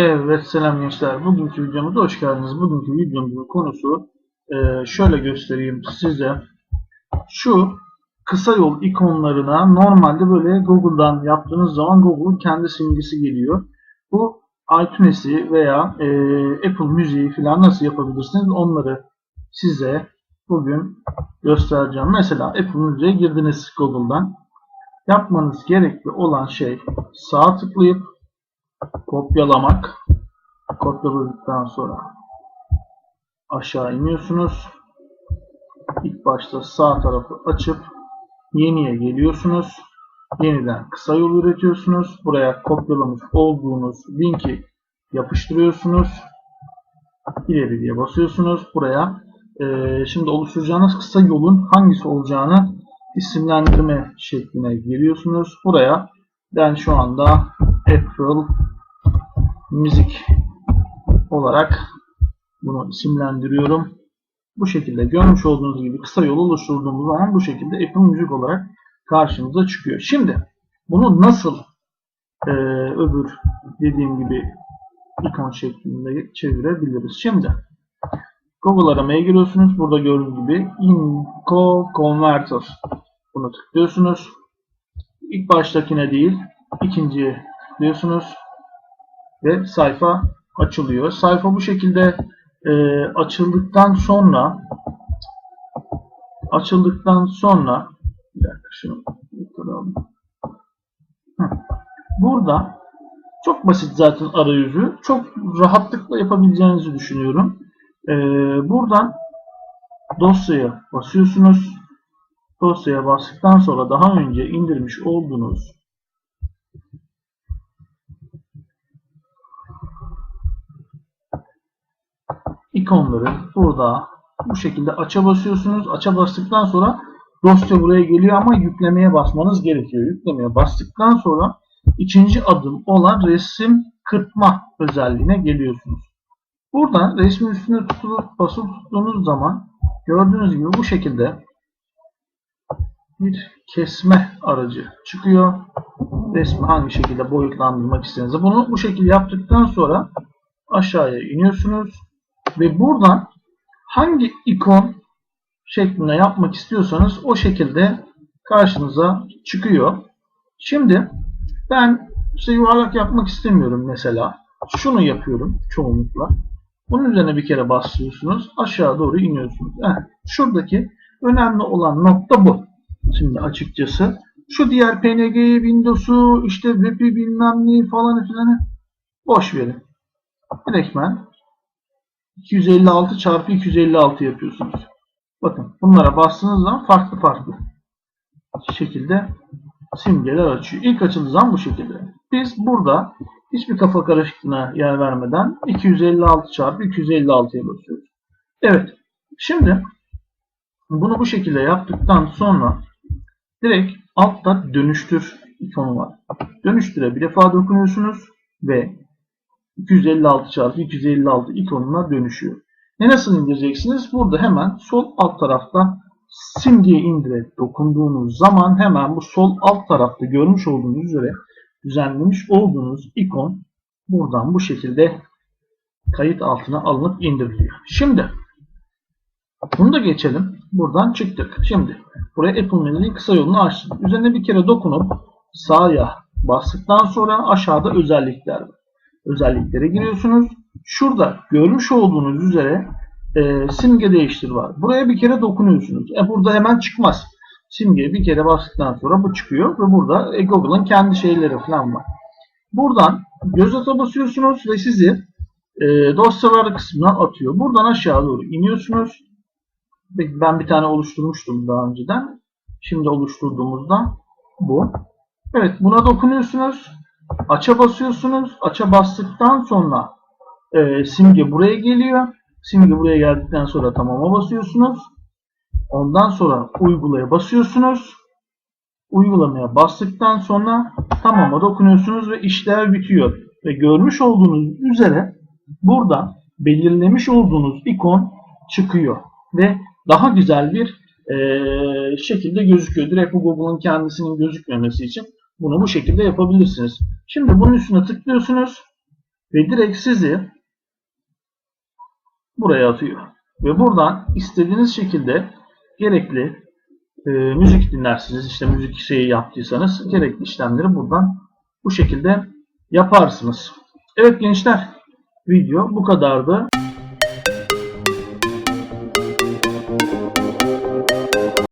Evet selam gençler. Bugünkü videomuza hoş geldiniz. Bugünkü videomuzun konusu e, şöyle göstereyim size. Şu kısa yol ikonlarına normalde böyle Google'dan yaptığınız zaman Google'un kendi simgesi geliyor. Bu iTunes'i veya e, Apple Müziği falan nasıl yapabilirsiniz onları size bugün göstereceğim. Mesela Apple Müziğe girdiniz Google'dan. Yapmanız gerekli olan şey sağ tıklayıp kopyalamak. Kopyaladıktan sonra aşağı iniyorsunuz. İlk başta sağ tarafı açıp yeniye geliyorsunuz. Yeniden kısa yol üretiyorsunuz. Buraya kopyalamış olduğunuz linki yapıştırıyorsunuz. İleri diye basıyorsunuz. Buraya e, şimdi oluşturacağınız kısa yolun hangisi olacağını isimlendirme şekline giriyorsunuz. Buraya ben şu anda April müzik olarak bunu isimlendiriyorum. Bu şekilde görmüş olduğunuz gibi kısa yol oluşturduğumuz zaman bu şekilde Apple Müzik olarak karşımıza çıkıyor. Şimdi bunu nasıl e, öbür dediğim gibi ikon şeklinde çevirebiliriz? Şimdi Google aramaya giriyorsunuz. Burada gördüğünüz gibi Inco Converter. Bunu tıklıyorsunuz. İlk baştakine değil, ikinciye tıklıyorsunuz ve sayfa açılıyor. Sayfa bu şekilde e, açıldıktan sonra açıldıktan sonra bir dakika şunu yukarı Burada çok basit zaten arayüzü. Çok rahatlıkla yapabileceğinizi düşünüyorum. Ee, buradan dosyaya basıyorsunuz. Dosyaya bastıktan sonra daha önce indirmiş olduğunuz ikonları burada bu şekilde aça basıyorsunuz. Aça bastıktan sonra dosya buraya geliyor ama yüklemeye basmanız gerekiyor. Yüklemeye bastıktan sonra ikinci adım olan resim kırpma özelliğine geliyorsunuz. Buradan resmin üstüne tutulup basılı tuttuğunuz zaman gördüğünüz gibi bu şekilde bir kesme aracı çıkıyor. Resmi hangi şekilde boyutlandırmak istediğinizde. Bunu bu şekilde yaptıktan sonra aşağıya iniyorsunuz. Ve buradan hangi ikon şeklinde yapmak istiyorsanız o şekilde karşınıza çıkıyor. Şimdi ben işte yuvarlak yapmak istemiyorum mesela. Şunu yapıyorum çoğunlukla. Bunun üzerine bir kere basıyorsunuz. Aşağı doğru iniyorsunuz. Evet, şuradaki önemli olan nokta bu. Şimdi açıkçası şu diğer PNG Windows'u işte web'i bilmem neyi falan filanı boş verin. Direktmen 256 çarpı 256 yapıyorsunuz. Bakın bunlara bastığınız zaman farklı farklı şekilde simgeler açıyor. İlk açıldığı zaman bu şekilde. Biz burada hiçbir kafa karışıklığına yer vermeden 256 çarpı 256'ya basıyoruz. Evet. Şimdi bunu bu şekilde yaptıktan sonra direkt altta dönüştür ikonu var. Dönüştüre bir defa dokunuyorsunuz ve 256 çarpı 256 ikonuna dönüşüyor. Ne nasıl indireceksiniz? Burada hemen sol alt tarafta simgeye indire dokunduğunuz zaman hemen bu sol alt tarafta görmüş olduğunuz üzere düzenlemiş olduğunuz ikon buradan bu şekilde kayıt altına alınıp indiriliyor. Şimdi bunu da geçelim. Buradan çıktık. Şimdi buraya Apple Menü'nün kısa yolunu açtım. Üzerine bir kere dokunup sağa bastıktan sonra aşağıda özellikler var özelliklere giriyorsunuz. Şurada görmüş olduğunuz üzere e, simge değiştir var. Buraya bir kere dokunuyorsunuz. E burada hemen çıkmaz. Simgeye bir kere bastıktan sonra bu çıkıyor ve burada e, Google'ın kendi şeyleri falan var. Buradan göz ata basıyorsunuz ve sizi e, dosyalar kısmına atıyor. Buradan aşağı doğru iniyorsunuz. Ben bir tane oluşturmuştum daha önceden. Şimdi oluşturduğumuzda bu. Evet buna dokunuyorsunuz. Aça basıyorsunuz. Aça bastıktan sonra e, simge buraya geliyor. Simge buraya geldikten sonra tamama basıyorsunuz. Ondan sonra uygulaya basıyorsunuz. Uygulamaya bastıktan sonra tamama dokunuyorsunuz ve işler bitiyor. Ve görmüş olduğunuz üzere burada belirlemiş olduğunuz ikon çıkıyor. Ve daha güzel bir e, şekilde gözüküyor. Direkt bu Google'ın kendisinin gözükmemesi için bunu bu şekilde yapabilirsiniz. Şimdi bunun üstüne tıklıyorsunuz. ve direkt sizi buraya atıyor. Ve buradan istediğiniz şekilde gerekli e, müzik dinlersiniz. İşte müzik şeyi yaptıysanız gerekli işlemleri buradan bu şekilde yaparsınız. Evet gençler video bu kadardı.